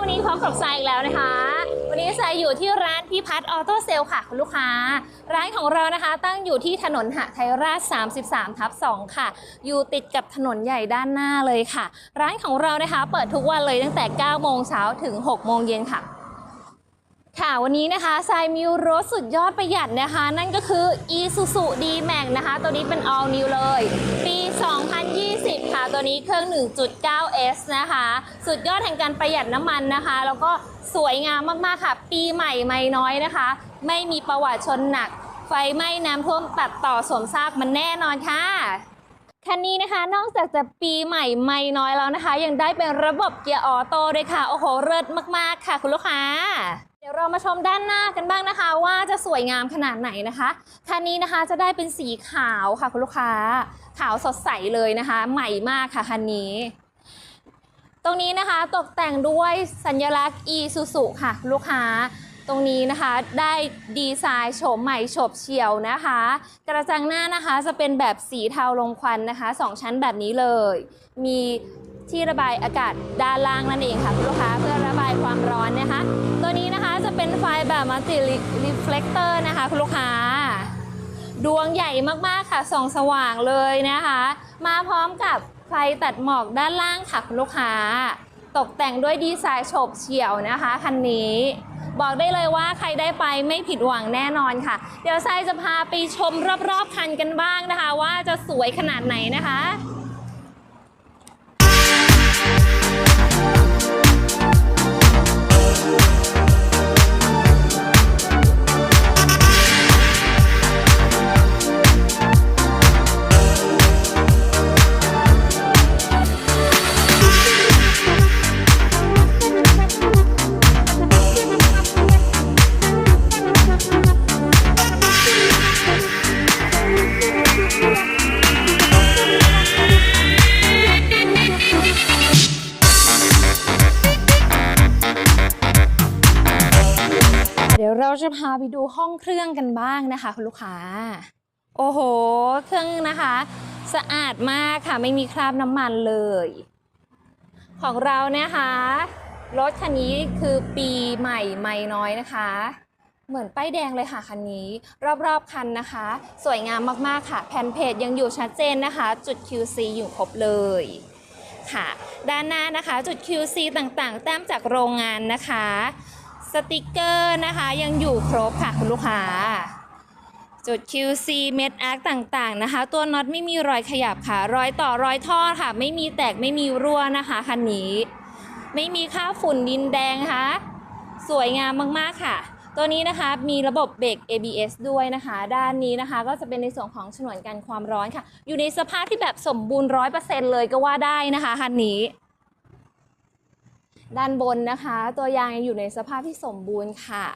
วันนี้พบกับทรายอีกแล้วนะคะ วันนี้ทรายอยู่ที่ร้านพี่พัฒออโต้เซลค่ะคุณลูกค้า ร้านของเรานะคะ ตั้งอยู่ที่ถนนหะไทยราช 33 ทับ 2 ค่ะ อยู่ติดกับถนนใหญ่ด้านหน้าเลยค่ะ ร้านของเรานะคะ เปิดทุกวันเลยตั้งแต่ 9 โมงเช้าถึง 6 โมงเย็นค่ะ ค่ะวันนี้นะคะทรายมีรถสุดยอดประหยัดนะคะ นั่นก็คือ Isuzu D-Max นะคะ ตัวนี้เป็น all new เลย ปี 2020 ค่ะ ตัวนี้เครื่อง 1.9S นะคะ สุดยอดแห่งการประหยัดน้ำมันนะคะ แล้วก็สวยงามมากๆค่ะ ปีใหม่ไม่น้อยนะคะ ไม่มีประวัติชนหนัก ไฟไหม้น้ำท่วมตัดต่อสวมซากมันแน่นอนค่ะคันนี้นะคะนอกจากจะปีใหม่ไม่น้อยแล้วนะคะ ยังได้เป็นระบบเกียร์ออโต้ด้วยค่ะ โอ้โหเลิศมากๆค่ะ คุณลูกค้า ดี๋ยวเรามาชมด้านหน้ากันบ้างนะคะ ว่าจะสวยงามขนาดไหนนะคะคันนี้นะคะจะได้เป็นสีขาวค่ะคุณลูกค้า ขาวสดใสเลยนะคะ ใหม่มากค่ะคันนี้ ตรงนี้นะคะตกแต่งด้วยสัญลักษณ์ e s u s u ค่ะลูกค้าตรงนี้นะคะได้ดีไซน์โฉมใหม่โฉบเฉี่ยวนะคะ กระจังหน้านะคะจะเป็นแบบสีเทาลงควันนะคะสองชั้นแบบนี้เลย มี ที่ระบายอากาศด้านล่างนั่นเองค่ะคุณลูกค้าเพื่อระบายความร้อนนะคะ ตัวนี้นะคะจะเป็นไฟแบบมัลติรีเฟล็กเตอร์นะคะคุณลูกค้า ดวงใหญ่มากๆค่ะส่องสว่างเลยนะคะ มาพร้อมกับไฟตัดหมอกด้านล่างค่ะคุณลูกค้า ตกแต่งด้วยดีไซน์โฉบเฉี่ยวนะคะคันนี้บอกได้เลยว่าใครได้ไปไม่ผิดหวังแน่นอนค่ะ เดี๋ยวทรายจะพาไปชมรอบๆคันกันบ้างนะคะ ว่าจะสวยขนาดไหนนะคะ ดี๋ยวเราจะพาไปดูห้องเครื่องกันบ้างนะคะ คุณลูกค้า โอ้โห เครื่องนะคะ สะอาดมากค่ะไม่มีคราบน้ำมันเลย ของเรานะคะรถคันนี้คือปีใหม่ไม่น้อยนะคะ เหมือนป้ายแดงเลยค่ะคันนี้ รอบๆคันนะคะ สวยงามมากๆค่ะ แผ่นเพจยังอยู่ชัดเจนนะคะ จุด QC อยู่ครบเลยค่ะ ด้านหน้านะคะ จุด QC ต่างๆ แต้มจากโรงงานนะคะ สติกเกอร์นะคะยังอยู่ครบค่ะคุณลูกค้า จุด QC เม็ดอาร์คต่างๆนะคะ ตัวน็อตไม่มีรอยขยับค่ะ รอยต่อรอยท่อค่ะ ไม่มีแตกไม่มีรั่วนะคะคันนี้ ไม่มีค่าฝุ่นดินแดงค่ะ สวยงามมากๆค่ะ ตัวนี้นะคะมีระบบเบรก ABS ด้วยนะคะ ด้านนี้นะคะ ก็จะเป็นในส่วนของฉนวนกันความร้อนค่ะ อยู่ในสภาพที่แบบสมบูรณ์ร้อยเปอร์เซ็นต์เลยก็ว่าได้นะคะคันนี้ ด้านบนนะคะ ตัวยางยังอยู่ในสภาพที่สมบูรณ์ค่ะ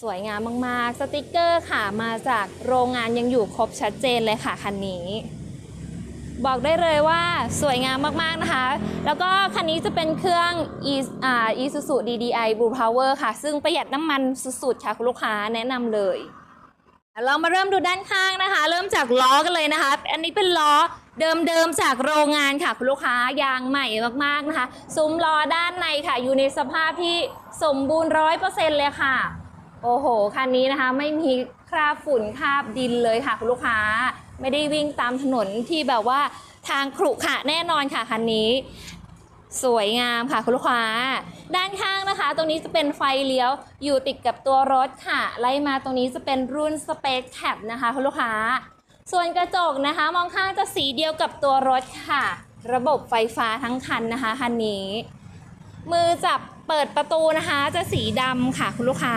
สวยงามมากๆ สติกเกอร์ค่ะมาจากโรงงานยังอยู่ครบชัดเจนเลยค่ะคันนี้ บอกได้เลยว่าสวยงามมากๆนะคะ แล้วก็คันนี้จะเป็นเครื่อง e อ่า Isuzu DDI Blue Power ค่ะ ซึ่งประหยัดน้ำมันสุดๆค่ะคุณลูกค้าแนะนำเลย เรามาเริ่มดูด้านข้างนะคะ เริ่มจากล้อกันเลยนะคะ อันนี้เป็นล้อเดิมๆจากโรงงานค่ะคุณลูกค้ายางใหม่มากๆนะคะ ซุ้มล้อด้านในค่ะ อยู่ในสภาพที่สมบูรณ์ร้อยเปอร์เซ็นต์เลยค่ะ โอ้โหคันนี้นะคะ ไม่มีคราบฝุ่นคราบดินเลยค่ะคุณลูกค้า ไม่ได้วิ่งตามถนนที่แบบว่าทางขรุขระแน่นอนค่ะคันนี้ สวยงามค่ะคุณลูกค้า ด้านข้างนะคะ ตรงนี้จะเป็นไฟเลี้ยวอยู่ติดกับตัวรถค่ะ ไล่มาตรงนี้จะเป็นรุ่นสเปคแคปนะคะคุณลูกค้า ส่วนกระจกนะคะ มองข้างจะสีเดียวกับตัวรถค่ะ ระบบไฟฟ้าทั้งคันนะคะคันนี้ มือจับเปิดประตูนะคะ จะสีดำค่ะคุณลูกค้า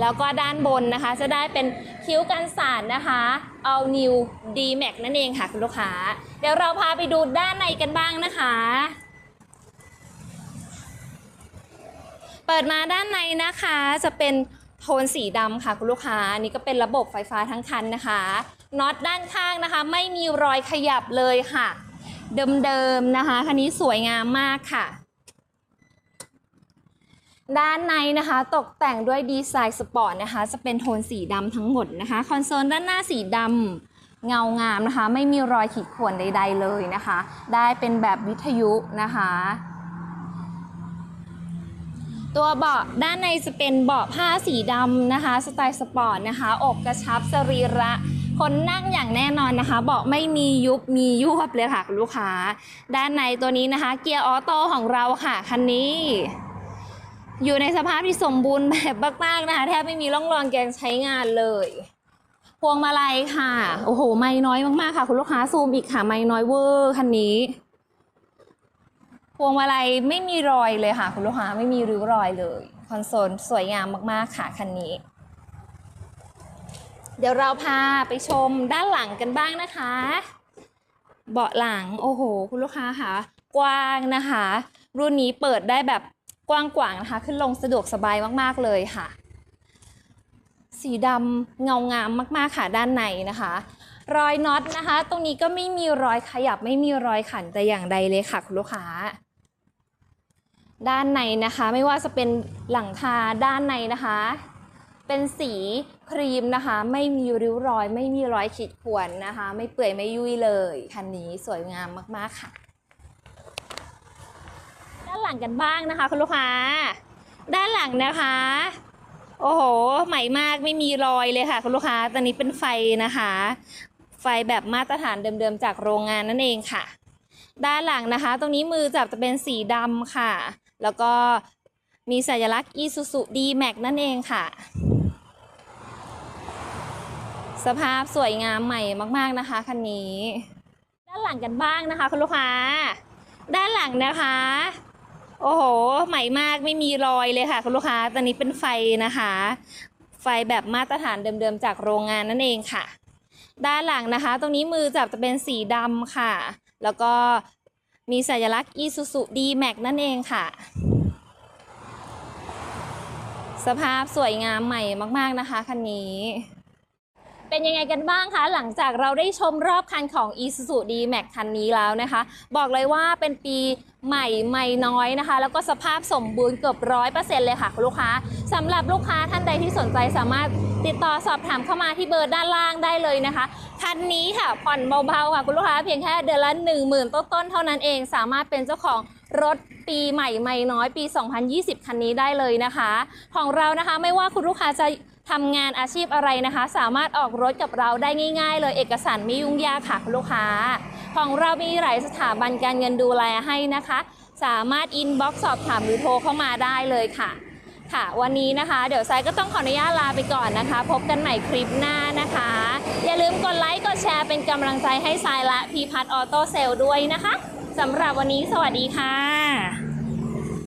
แล้วก็ด้านบนนะคะ จะได้เป็นคิ้วกันสาดนะคะ All New D Max นั่นเองค่ะคุณลูกค้า เดี๋ยวเราพาไปดูด้านในกันบ้างนะคะ เปิดมาด้านในนะคะ จะเป็นโทนสีดำค่ะคุณลูกค้าอันนี่ก็เป็นระบบไฟฟ้าทั้งคันนะคะน็อตด้านข้างนะคะ ไม่มีรอยขยับเลยค่ะ เดิมๆนะคะคันนี้สวยงามมากค่ะ ด้านในนะคะ ตกแต่งด้วยดีไซน์สปอร์ตนะคะ จะเป็นโทนสีดำทั้งหมดนะคะคอนโซลด้านหน้าสีดำเงางามนะคะ ไม่มีรอยขีดข่วนใด ๆเลยนะคะ ได้เป็นแบบวิทยุนะคะ ตัวเบาะด้านในจะเป็นเบาะผ้าสีดำนะคะ สไตล์สปอร์ตนะคะ อกกระชับสรีระคนนั่งอย่างแน่นอนนะคะ เบาะไม่มียุบมียวบเลยค่ะคุณลูกค้า ด้านในตัวนี้นะคะ เกียร์ออโต้ของเราค่ะคันนี้ อยู่ในสภาพที่สมบูรณ์แบบมากๆนะคะ แทบไม่มีร่องรอยการใช้งานเลย พวงมาลัยค่ะ โอ้โห ไม่น้อยมากๆค่ะ คุณลูกค้าซูมอีกค่ะ ไม่น้อยเวอร์คันนี้ พวงมาลัยไม่มีรอยเลยค่ะ คุณลูกค้าไม่มีริ้วรอยเลย คอนโซลสวยงามมากๆค่ะคันนี้ เดี๋ยวเราพาไปชมด้านหลังกันบ้างนะคะ เบาะหลังโอ้โห คุณลูกค้าค่ะ กว้างนะคะ รุ่นนี้เปิดได้แบบกว้างกวางนะคะ ขึ้นลงสะดวกสบายมากๆเลยค่ะ สีดำเงางามมากๆค่ะด้านในนะคะรอยน็อตนะคะ ตรงนี้ก็ไม่มีรอยขยับไม่มีรอยขันแต่อย่างใดเลยค่ะ คุณลูกค้า ด้านในนะคะ ไม่ว่าจะเป็นหลังคาด้านในนะคะ เป็นสีครีมนะคะ ไม่มีริ้วรอย ไม่มีรอยขีดข่วนนะคะ ไม่เปื่อยไม่ยุ่ยเลยคันนี้สวยงามมากๆค่ะ ด้านหลังกันบ้างนะคะ คุณลูกค้า ด้านหลังนะคะ โอ้โหใหม่มากไม่มีรอยเลยค่ะ คุณลูกค้าตอนนี้เป็นไฟนะคะ ไฟแบบมาตรฐานเดิมๆจากโรงงานนั่นเองค่ะด้านหลังนะคะ ตรงนี้มือจับจะเป็นสีดำค่ะ แล้วก็มีสัญลักษณ์ Isuzu D-Max นั่นเองค่ะ สภาพสวยงามใหม่มากๆนะคะคันนี้ ด้านหลังกันบ้างนะคะคุณลูกค้า ด้านหลังนะคะ โอ้โห ใหม่มากไม่มีรอยเลยค่ะคุณลูกค้า ตอนนี้เป็นไฟนะคะ ไฟแบบมาตรฐานเดิมๆจากโรงงานนั่นเองค่ะ ด้านหลังนะคะ ตรงนี้มือจับจะเป็นสีดำค่ะ แล้วก็ มีสัญลักษณ์ Isuzu D-Max นั่นเองค่ะ สภาพสวยงามใหม่มาก ๆ นะคะ คันนี้ เป็นยังไงกันบ้างคะ หลังจากเราได้ชมรอบคันของ Isuzu D-Max คันนี้แล้วนะคะ บอกเลยว่าเป็นปีใหม่ใหม่น้อยนะคะ แล้วก็สภาพสมบูรณ์เกือบร้อยเปอร์เซ็นต์เลยค่ะคุณลูกค้าสำหรับลูกค้าท่านใดที่สนใจสามารถติดต่อสอบถามเข้ามาที่เบอร์ด้านล่างได้เลยนะคะ คันนี้ค่ะผ่อนเบาๆค่ะคุณลูกค้าเพียงแค่เดือนละ1 0,000ต้นๆเท่านั้นเอง สามารถเป็นเจ้าของรถปีใหม่ใหม่น้อยปี 2020 คันนี้ได้เลยนะคะ ของเรานะคะไม่ว่าคุณลูกค้าจะ ทำงานอาชีพอะไรนะคะ สามารถออกรถกับเราได้ง่าย ๆ เลยเอกสารไม่ยุ่งยากค่ะคุณลูกค้า ของเรามีหลายสถาบันการเงินดูแลให้นะคะ สามารถอินบ็อกซ์สอบถามหรือโทรเข้ามาได้เลยค่ะ ค่ะ วันนี้นะคะ เดี๋ยวไซก็ต้องขออนุญาตลาไปก่อนนะคะ พบกันใหม่คลิปหน้านะคะ อย่าลืมกดไลค์กดแชร์เป็นกำลังใจให้ทรายและพีพัทออโต้เซลด้วยนะคะสำหรับวันนี้สวัสดีค่ะ